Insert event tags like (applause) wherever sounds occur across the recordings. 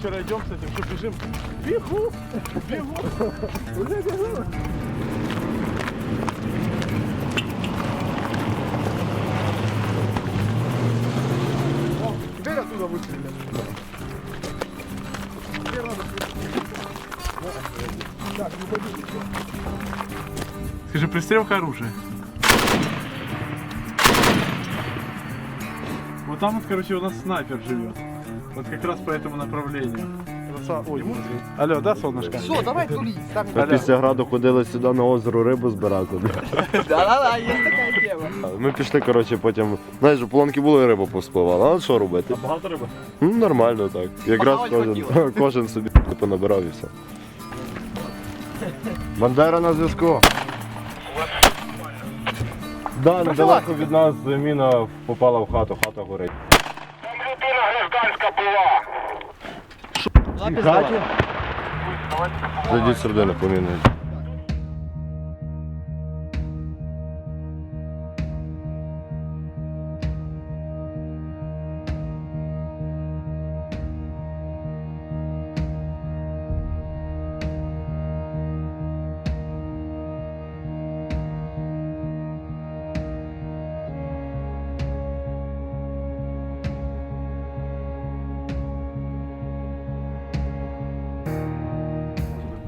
вчера идем этим, что бежим. Бегу, бегу, уже бегу. О, оттуда выстрелили. Теперь надо Так, не ходи. Скажи, пристрелка оружия. Вот там вот, короче, у нас снайпер живет. Вот как раз по этому направлению. Ой. Алло, да, солнышко? Все, давай. Там... Ми після граду ходили сюди на озеро рибу збирати. (laughs) Да-да-да, есть такая тема. Ми пішли, коротше, потім. Знаєш, полонки були, риба поспливала. А що робити? Багато риби? Ну, нормально так. Якраз кожен, (laughs) кожен собі понабирав і все. Бандера на зв'язку. Да, недалеко від нас міна попала в хату, хата горить. В хаті? Зайдіть середину поміняй.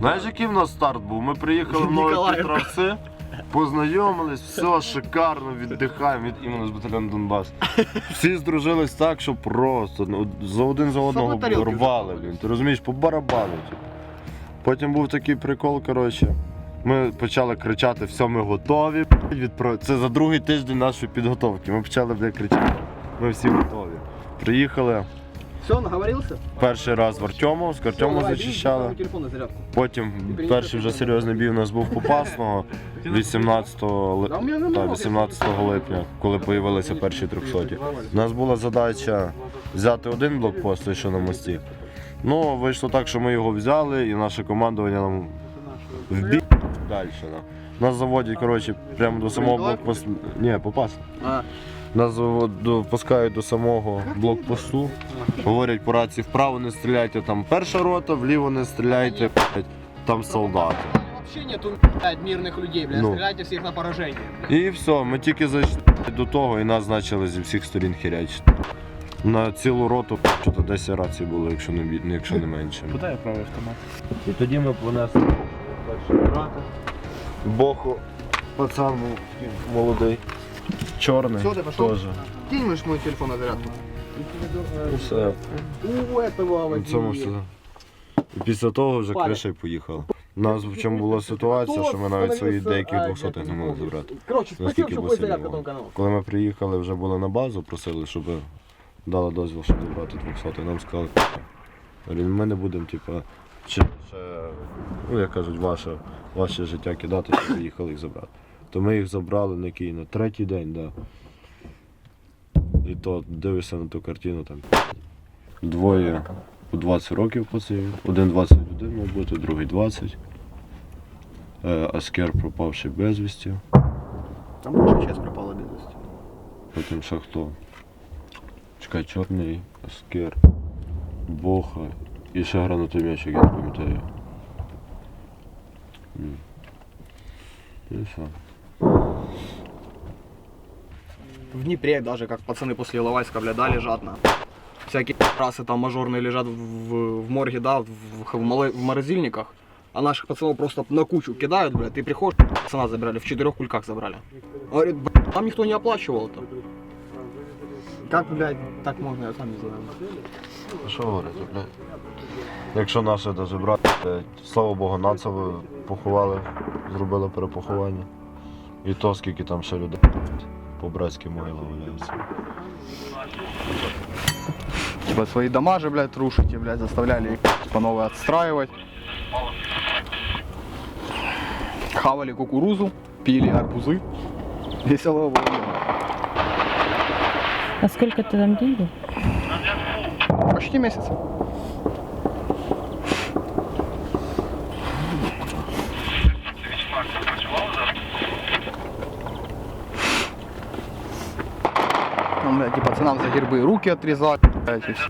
Знаєш, який в нас старт був? Ми приїхали в Нові Ніколаїв. Петровці, познайомились, все шикарно, віддихаємо від іменно з батальйону Донбас. Всі здружились так, що просто ну, за один за одного тарілки рвали, блін. Ти розумієш, по барабану. типу. Потім був такий прикол, коротше. Ми почали кричати, все, ми готові. Відпро- Це за другий тиждень нашої підготовки. Ми почали блядь, кричати. Ми всі готові. Приїхали Все, наговорился? перший раз в Артему, з Артему зачищали. телефон на зарядку. Потім перший вже серйозний бій у нас був Попасного 18, (laughs) ли- Да, у мене та, 18 липня, коли з'явилися перші 300. У нас була задача взяти один блокпост, що на мості. Ну, вийшло так, що ми його взяли, і наше командування нам в бій далі. Нас заводять, коротше, прямо до самого блокпосту. Ні, попасно. Нас завод- до- самого блокпосту. Говорять по рації вправо не стріляйте, там перша рота, вліво не стріляйте, там солдати. вообще нету мирных людей, блядь. Ну. Стреляйте всех на поражение. І все, ми тільки зайшли до того і нас почали зі всіх сторін хірячити. На цілу роту що-то 10 рацій було, якщо не, якщо не менше. Куда я правый автомат? І тоді ми понесли перший брата. Боху, пацан був молодий. Чорний Всё, ти пішов? теж. Кинь мышь мой телефон на зарядку. І все. У этого На цьому все. І після того вже Парень. криша й поїхала. У нас в чому була ситуація, що ми навіть своїх деяких двохсотих не могли забрати. Короче, Наскільки спасибо, что був будет зарядка сильний на канал. Коли ми приїхали, вже були на базу, просили, щоб дали дозвіл, щоб забрати 200. Нам сказали, «Говорю, ми не будемо, типу, чи ще, ну як кажуть, ваше, ваше життя кидати, щоб приїхали їх забрати. То ми їх забрали на який, на третій день, да. І то дивишся на ту картину там. Двоє по 20 років пацанів, один 21, мав бути, другий 20. Е, Аскер пропавший безвісті. Там больше часть пропала без вести. Потім ще хто? Чекай, чорний, аскер, боха і ще гранатомічок, я не пам'ятаю. І все В Днепре даже, как пацаны после Иловайска, бля, да, лежат на. Всякие расы там мажорные лежат в, в, в морге, да, в, в, в мало- в морозильниках. А наших пацанов просто на кучу кидают, блядь, ты приходишь, пацана забрали, в четырех кульках забрали. Говорит, «Б***ь, там никто не оплачивал это. Как, блядь, так можно, я сам не знаю. Що говорити, блядь? Якщо наше даже брати, блядь, слава Богу, нацево поховали, зробили перепоховання. І то скільки там ще людей по Братській могилі валяються. Типа свои дома же, блядь, рушите, блядь, заставляли их по новой отстраивать. Хавали кукурузу, пили арбузы. Весело было. А сколько ты там денег? Почти месяц. Там, блядь, и пацанам за гербы руки отрезали, блядь, и всё.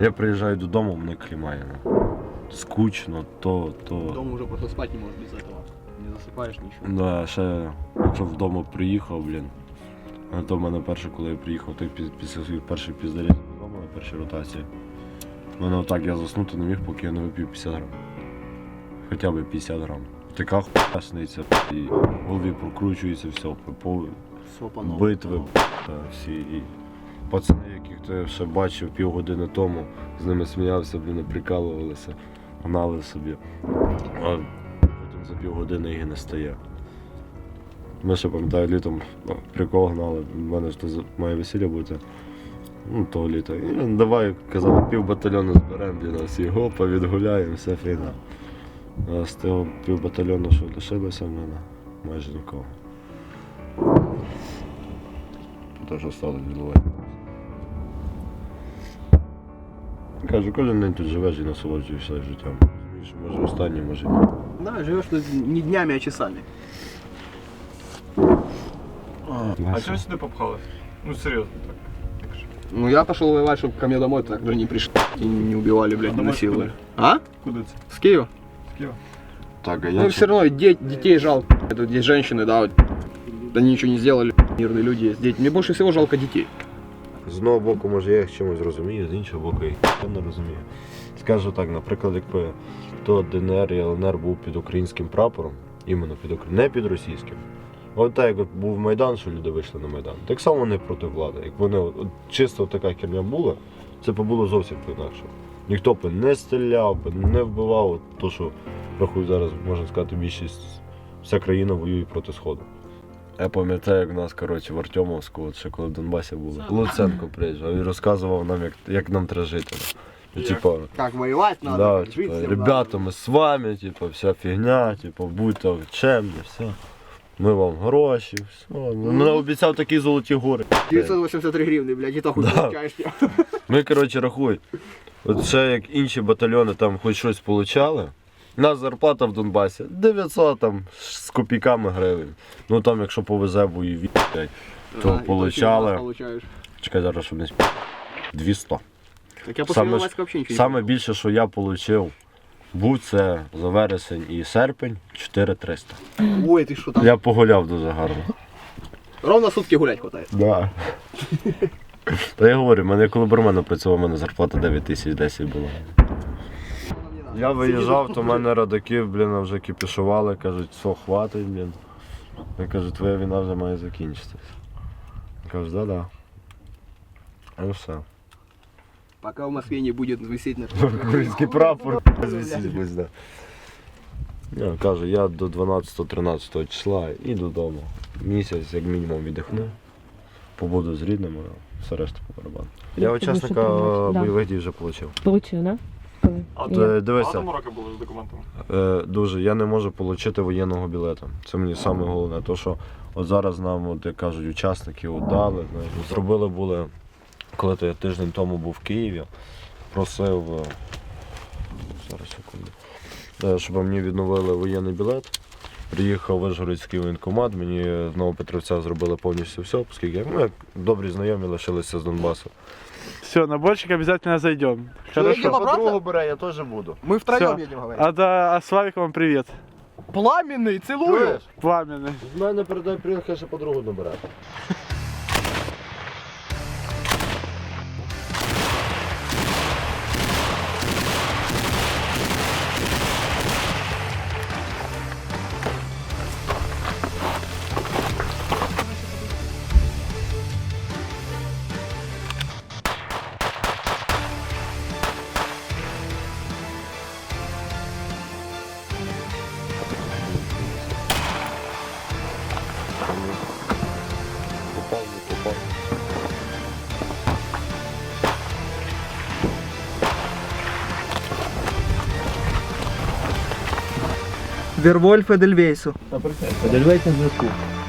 Я приїжджаю додому, мене клімає. ну. Скучно, то, то. Дома уже просто спать не можешь без этого. Не засыпаешь ничего. Да, ще якщо вдома приїхав, блін. А то в мене перше, коли я приїхав, так пі- після своїх перших піздарів додому на першій ротації. У мене отак я заснути не міг, поки я не вип'ю 50 грам. Хоча б 50 грам. Така хуйня сниться, і в голові прокручується все, по битви та всі. І пацани, яких ти ще бачив півгодини тому, з ними сміявся, блін, прикалувалися, гнали собі. А потім за півгодини їх не стає. Ми ще пам'ятаю літом ну, прикол гнали, в мене ж то має весілля бути. Ну, того літа. І давай, казали, пів батальйону зберемо, блін, всі гопа, відгуляємо, все фігня. А з того пів батальйону, що лишилося в мене, майже нікого. Те, що стало відбувати. Кажу, кожен день тут живеш і насолоджуєшся життям. Розумієш, може останнє, може ні. Да, живешь тут не днями, а часами. А чого сюди попхалась? Ну серйозно так. Ну я пошел воевать, чтобы ко мне домой так же не пришли и не убивали, блядь, не домой насиловали. А? Куди це? С Киева? Так, а Ну я все равно де- детей жалко. Это здесь женщины, да, вот, они ничего не сделали, мирные люди есть дети. Мне больше всего жалко детей. з одного боку, може я їх чимось розумію, з іншого боку, я їх не розумію. Скажу так, наприклад, якби то ДНР і ЛНР був під українським прапором, іменно під Укра- не під російським. От так, як от був Майдан, що люди вийшли на Майдан. Так само вони проти влади. Як вони от, от чисто така херня була, це б було зовсім по-інакше. Ніхто б не стріляв, не вбивав. От То, що рахую зараз, можна сказати, більшість вся країна воює проти Сходу. Я пам'ятаю, як нас, коротше, в Артемовську, от ще коли в Донбасі були. Луценко приїжджав і розказував нам, як, як нам треба жити. Ну, типа, Как воевать да, типа, ребята, ми з вами, типа, вся фігня, типа, будьте чемні, все. Ми вам гроші, все. Ну, обіцяв такі золоті гори. 983 гривны, блядь, и то хуй Да. Ми, коротше, рахуй. От ще як інші батальйони там хоч щось получали. У нас зарплата в Донбасі 900 там з копійками гривень. Ну там, якщо повезе бойові, то Ага, получали. Чекай зараз, щоб не сп... 200. Так я Саме ж- Саме більше, що я отримав, був це за вересень і серпень 4300. понял. Ой, ты что там? Я погуляв дуже гарно. Ровно сутки гулять хватает. Да. (laughs) Та я говорю, в мене коли барменом працював, у мене зарплата 9 тисяч 10 була. Я виїжджав, то в мене родаки, блін, вже кипішували, кажуть, все, хватить, блін. Я кажу, твоя війна вже має закінчитися. Кажуть, да-да. Ну все. Пока в Москве не будет висеть на Український прапор звісіть будь да. Я кажу, я до 12-13 числа і додому. Місяць, як мінімум, віддихну. Побуду з рідними, все решта по барабану. Я будеш учасника? Да. бойових дій вже отримав. Получив, да? Коли? А І як? Е, Дивися, Багато роки було з документами? е, дуже, я не можу отримати воєнного білета. Це мені саме головне. То, що от зараз нам, от, як кажуть, учасники от дали. Знаєш, от зробили були, коли то я тиждень тому був в Києві, просив. е, Зараз секунду. е, Щоб мені відновили воєнний білет. Приїхав Вишгородський воєнкомат, мені з Новопетровця зробили повністю все, оскільки ми як добрі знайомі лишилися з Донбасу. Все, на борщик обязательно зайдем. едем обратно? Подругу бере, я теж буду. Мы втроем Всё. едем, говорить. А, да, а Славик вам привет. Пламенный, целую. Чуєш? Пламенный. З мене передай привіт, хай ще подругу набере. Вервольф Эдельвейсу. Подивись на.